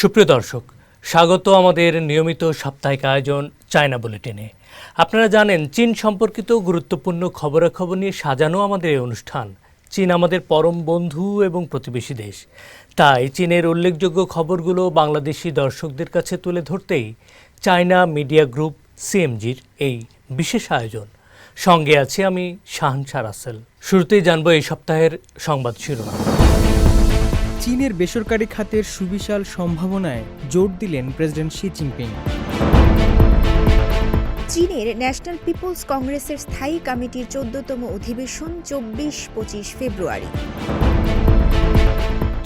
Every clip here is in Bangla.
সুপ্রিয় দর্শক, স্বাগত আমাদের নিয়মিত সাপ্তাহিক আয়োজন চায়না বুলেটিনে। আপনারা জানেন, চীন সম্পর্কিত গুরুত্বপূর্ণ খবরাখবর নিয়ে সাজানো আমাদের এই অনুষ্ঠান। চীন আমাদের পরম বন্ধু এবং প্রতিবেশী দেশ। তাই চীনের উল্লেখযোগ্য খবরগুলো বাংলাদেশি দর্শকদের কাছে তুলে ধরতেই চায়না মিডিয়া গ্রুপ সিএমজির এই বিশেষ আয়োজন। সঙ্গে আছি আমি শাহানশা রাসেল। শুরুতেই জানব এই সপ্তাহের সংবাদ শিরোনাম। চীনের বেসরকারি খাতের সুবিশাল সম্ভাবনায় জোর দিলেন প্রেসিডেন্ট শি জিনপিং। চীনের ন্যাশনাল পিপলস কংগ্রেসের স্থায়ী কমিটির চোদ্দতম অধিবেশন চব্বিশ পঁচিশ ফেব্রুয়ারি।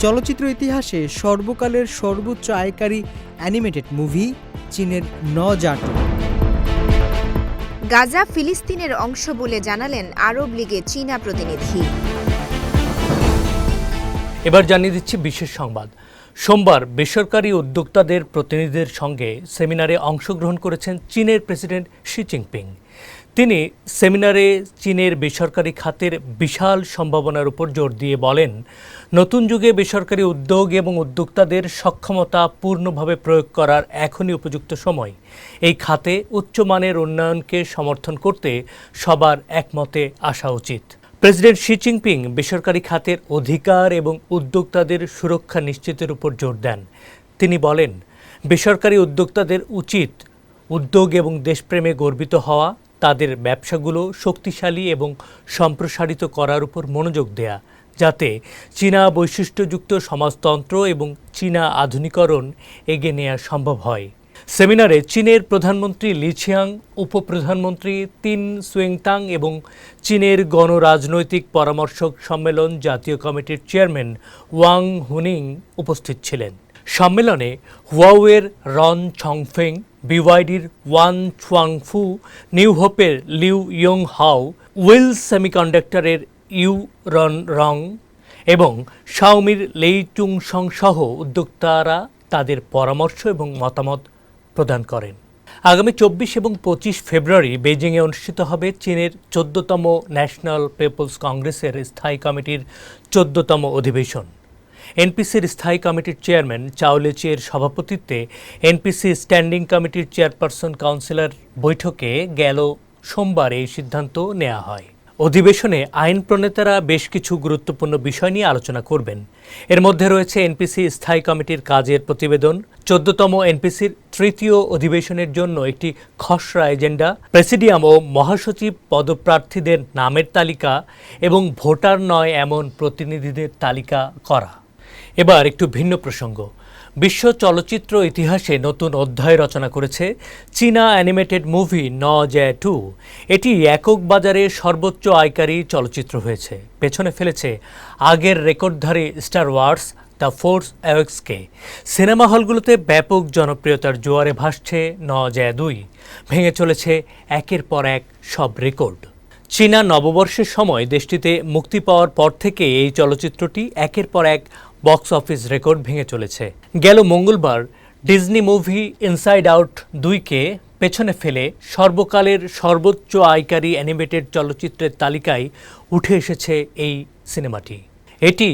চলচ্চিত্র ইতিহাসে সর্বকালের সর্বোচ্চ আয়কারী অ্যানিমেটেড মুভি চীনের ন জাটো। গাজা ফিলিস্তিনের অংশ বলে জানালেন আরব লীগের চীনা প্রতিনিধি। এবার জানিয়ে দিচ্ছি বিশেষ সংবাদ। সোমবার বেসরকারি উদ্যোক্তাদের প্রতিনিধিদের সঙ্গে সেমিনারে অংশগ্রহণ করেছেন চীনের প্রেসিডেন্ট শি জিনপিং। তিনি সেমিনারে চীনের বেসরকারি খাতের বিশাল সম্ভাবনার উপর জোর দিয়ে বলেন, নতুন যুগে বেসরকারি উদ্যোগ এবং উদ্যোক্তাদের সক্ষমতা পূর্ণভাবে প্রয়োগ করার এখনই উপযুক্ত সময়। এই খাতে উচ্চমানের উন্নয়নকে সমর্থন করতে সবার একমতে আসা উচিত। প্রেসিডেন্ট শি জিনপিং বেসরকারি খাতের অধিকার এবং উদ্যোক্তাদের সুরক্ষা নিশ্চিতের উপর জোর দেন। তিনি বলেন, বেসরকারি উদ্যোক্তাদের উচিত উদ্যোগ এবং দেশপ্রেমে গর্বিত হওয়া, তাদের ব্যবসাগুলো শক্তিশালী এবং সম্প্রসারিত করার উপর মনোযোগ দেয়া, যাতে চীনা বৈশিষ্ট্যযুক্ত সমাজতন্ত্র এবং চীনা আধুনিকরণ এগিয়ে নেওয়া সম্ভব হয়। সেমিনারে চীনের প্রধানমন্ত্রী লিছিয়াং উপপ্রধানমন্ত্রী তিন সুয়েংতাং এবং চীনের গণরাজনৈতিক পরামর্শক সম্মেলন জাতীয় কমিটির চেয়ারম্যান ওয়াং হুনিং উপস্থিত ছিলেন। সম্মেলনে হুয়াওয়ের রন ছংফেং বিওয়াইডির ওয়ান চুয়াংফু, নিউ হোপের লিউ ইয়ং হাও উইল সেমিকন্ডাক্টরের ইউ রন রং এবং শাওমির লেই চুং সহ উদ্যোক্তারা তাদের পরামর্শ এবং মতামত প্রদান করেন। আগামী চব্বিশ এবং পঁচিশ ফেব্রুয়ারি বেজিংয়ে অনুষ্ঠিত হবে চীনের চোদ্দতম ন্যাশনাল পিপলস কংগ্রেসের স্থায়ী কমিটির চোদ্দতম অধিবেশন। এনপিসির স্থায়ী কমিটির চেয়ারম্যান চাওলেচিয়ের সভাপতিত্বে এনপিসি স্ট্যান্ডিং কমিটির চেয়ারপারসন কাউন্সিলর বৈঠকে গেল সোমবার এই সিদ্ধান্ত নেওয়া হয়। অধিবেশনে আইন প্রণেতারা বেশ কিছু গুরুত্বপূর্ণ বিষয় নিয়ে আলোচনা করবেন। এর মধ্যে রয়েছে এনপিসি স্থায়ী কমিটির কাজের প্রতিবেদন, চোদ্দতম এনপিসির তৃতীয় অধিবেশনের জন্য একটি খসড়া এজেন্ডা, প্রেসিডিয়াম ও মহাসচিব পদপ্রার্থীদের নামের তালিকা এবং ভোটার নয় এমন প্রতিনিধিদের তালিকা করা। এবার একটু ভিন্ন প্রসঙ্গ। বিশ্ব চলচ্চিত্র ইতিহাসে নতুন অধ্যায় রচনা করেছে চীনা অ্যানিমেটেড মুভি ন জ্যা টু। এটি একক বাজারে সর্বোচ্চ আয়কারী চলচ্চিত্র হয়েছে। পেছনে ফেলেছে আগের রেকর্ডধারী স্টার ওয়ার্স, দ্য ফোর্স অ্যাওয়েক্সকে। সিনেমা হলগুলোতে ব্যাপক জনপ্রিয়তার জোয়ারে ভাসছে ন জ্যা দুই। ভেঙে চলেছে একের পর এক সব রেকর্ড। চীনা নববর্ষের সময় দেশটিতে মুক্তি পাওয়ার পর থেকে এই চলচ্চিত্রটি একের পর এক বক্স অফিস রেকর্ড ভেঙে চলেছে। গেল মঙ্গলবার ডিজনি মুভি ইনসাইড আউট দুইকে পেছনে ফেলে সর্বকালের সর্বোচ্চ আয়কারী অ্যানিমেটেড চলচ্চিত্রের তালিকায় উঠে এসেছে এই সিনেমাটি। এটি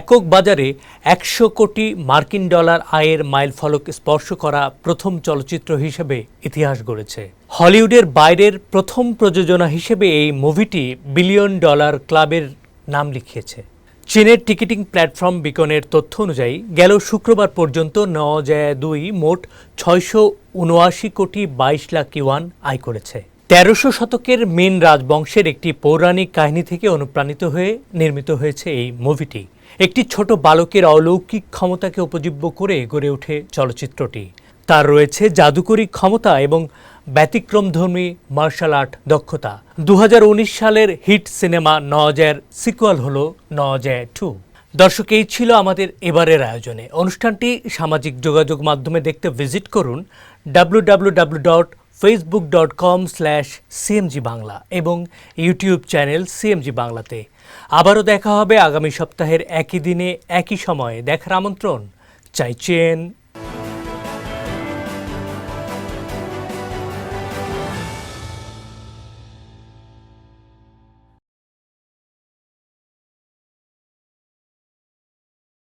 একক বাজারে একশো কোটি মার্কিন ডলার আয়ের মাইলফলক স্পর্শ করা প্রথম চলচ্চিত্র হিসেবে ইতিহাস গড়েছে। হলিউডের বাইরের প্রথম প্রযোজনা হিসেবে এই মুভিটি বিলিয়ন ডলার ক্লাবের নাম লিখিয়েছে। চীনের টিকিটিং প্ল্যাটফর্ম বিকনের তথ্য অনুযায়ী, গেল শুক্রবার পর্যন্ত ন যায় দুই মোট ছয়শো উনআশি কোটি বাইশ লাখ ইউয়ান আয় করেছে। তেরোশো শতকের মিন রাজবংশের একটি পৌরাণিক কাহিনী থেকে অনুপ্রাণিত হয়ে নির্মিত হয়েছে এই মুভিটি। একটি ছোট বালকের অলৌকিক ক্ষমতাকে উপজীব্য করে গড়ে ওঠে চলচ্চিত্রটি। তার রয়েছে জাদুকরী ক্ষমতা এবং ব্যতিক্রমধর্মী মার্শাল আর্ট দক্ষতা। দু হাজার উনিশ সালের হিট সিনেমা নজের সিকুয়াল হল নজয় টু। দর্শক, এই ছিল আমাদের এবারের আয়োজনে। অনুষ্ঠানটি সামাজিক যোগাযোগ মাধ্যমে দেখতে ভিজিট করুন W dot Facebook dot com slash CMG Bangla এবং ইউটিউব চ্যানেল সিএমজি বাংলাতে। আবারও দেখা হবে আগামী সপ্তাহের একই দিনে, একই সময়ে। দেখার আমন্ত্রণ। চাইছেন